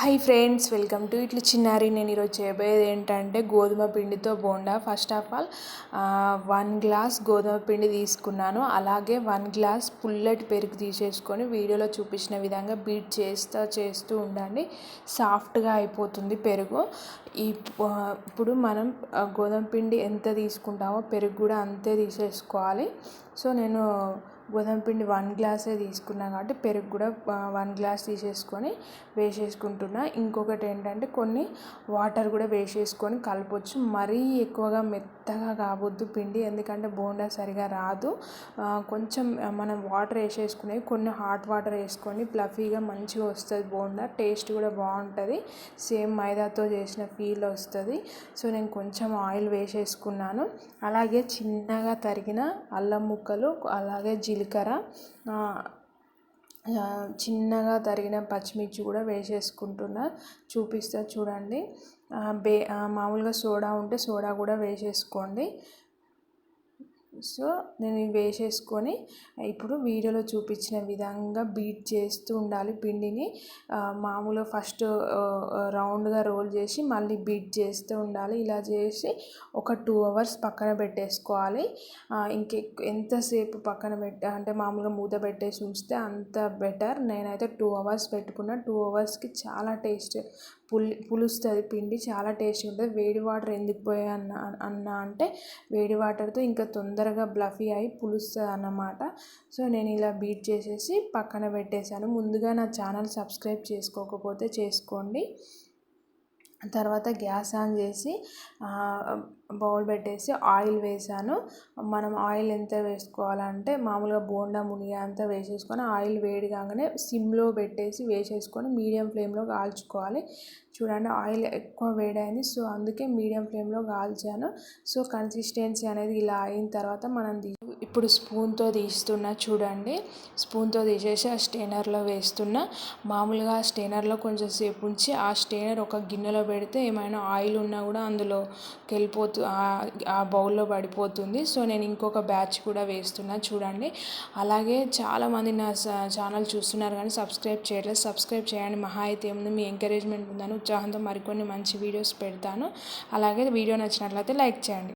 Hi friends welcome to ఇట్లు చిన్నారి నేను ఈరోజు చేయబోయేది ఏంటంటే గోధుమ పిండితో bonda. First of all one glass గోధుమ పిండి తీసుకున్నాను. అలాగే వన్ గ్లాస్ పుల్లటి పెరుగు తీసేసుకొని వీడియోలో చూపించిన విధంగా బీట్ చేస్తూ చేస్తూ ఉండండి. సాఫ్ట్గా అయిపోతుంది పెరుగు. ఇప్పుడు మనం గోధుమ పిండి ఎంత తీసుకుంటామో పెరుగు కూడా అంతే తీసేసుకోవాలి. సో నేను గోధుమ పిండి వన్ గ్లాసే తీసుకున్నాను కాబట్టి పెరుగు కూడా వన్ గ్లాస్ తీసేసుకొని వేసేసుకుంటున్నా. ఇంకొకటి ఏంటంటే కొన్ని వాటర్ కూడా వేసేసుకొని కలపొచ్చు. మరీ ఎక్కువగా మెత్తగా కావద్దు పిండి ఎందుకంటే బోండా సరిగా రాదు. కొంచెం మనం వాటర్ వేసేసుకుని కొన్ని హాట్ వాటర్ వేసుకొని ఫ్లఫీగా మంచిగా వస్తుంది బోండా. టేస్ట్ కూడా బాగుంటుంది. సేమ్ మైదాతో చేసిన ఫీల్ వస్తుంది. సో నేను కొంచెం ఆయిల్ వేసేసుకున్నాను. అలాగే చిన్నగా తరిగిన అల్లం ముక్కలు అలాగే జీలకర్ర చిన్నగా తరిగిన పచ్చిమిర్చి కూడా వేసేసుకుంటున్నా. చూపిస్తా చూడండి. బే మామూలుగా సోడా ఉంటే సోడా కూడా వేసేసుకోండి. సో నేను ఇవి వేసేసుకొని ఇప్పుడు వీడియోలో చూపించిన విధంగా బీట్ చేస్తూ ఉండాలి పిండిని. మామూలుగా ఫస్ట్ రౌండ్గా రోల్ చేసి మళ్ళీ బీట్ చేస్తూ ఉండాలి. ఇలా చేసి ఒక టూ అవర్స్ పక్కన పెట్టేసుకోవాలి. ఇంకె ఎంతసేపు పక్కన పెట్ట అంటే మామూలుగా మూత పెట్టేసి ఉంచితే అంత బెటర్. నేనైతే టూ అవర్స్ పెట్టుకున్న. టూ అవర్స్కి చాలా టేస్ట్ పులి పులుస్తుంది పిండి చాలా టేస్ట్ ఉంటుంది వేడి వాటర్ ఎందుకు పోయా అన్న అన్న అంటే వేడి వాటర్తో ఇంకా తొందరగా బ్లఫీ అయి పులుస్తుంది అన్నమాట. సో నేను ఇలా బీట్ చేసేసి పక్కన పెట్టేశాను. ముందుగా నా ఛానల్ సబ్స్క్రైబ్ చేసుకోకపోతే చేసుకోండి. తర్వాత గ్యాస్ ఆన్ చేసి బౌల్ పెట్టేసి ఆయిల్ వేసాను. మనం ఆయిల్ ఎంత వేసుకోవాలంటే మామూలుగా బోండా మునిగా అంతా వేసేసుకొని ఆయిల్ వేడి కాగానే సిమ్లో పెట్టేసి వేసేసుకొని మీడియం ఫ్లేమ్లో కాల్చుకోవాలి. చూడండి ఆయిల్ ఎక్కువ వేడైంది సో అందుకే మీడియం ఫ్లేమ్లో కాల్చాను. సో కన్సిస్టెన్సీ అనేది ఇలా అయిన తర్వాత మనం ఇప్పుడు స్పూన్తో తీస్తున్నా చూడండి స్పూన్తో తీసేసి ఆ స్టెయినర్లో వేస్తున్నా. మామూలుగా ఆ స్టెయినర్లో కొంచెం సేపు ఉంచి ఆ స్టెయినర్ ఒక గిన్నెలో పెడితే ఏమైనా ఆయిల్ ఉన్నా కూడా అందులోకి వెళ్ళిపోతూ ఆ బౌల్లో పడిపోతుంది. సో నేను ఇంకొక బ్యాచ్ కూడా వేస్తున్నా. చూడండి. అలాగే చాలామంది నా ఛానల్ చూస్తున్నారు కానీ సబ్స్క్రైబ్ చేయలేదు సబ్స్క్రైబ్ చేయండి. మహా అయితే ఏముంది? మీ ఎంకరేజ్మెంట్ ఉందని ఉత్సాహంతో మరికొన్ని మంచి వీడియోస్ పెడతాను. అలాగే వీడియో నచ్చినట్లయితే లైక్ చేయండి.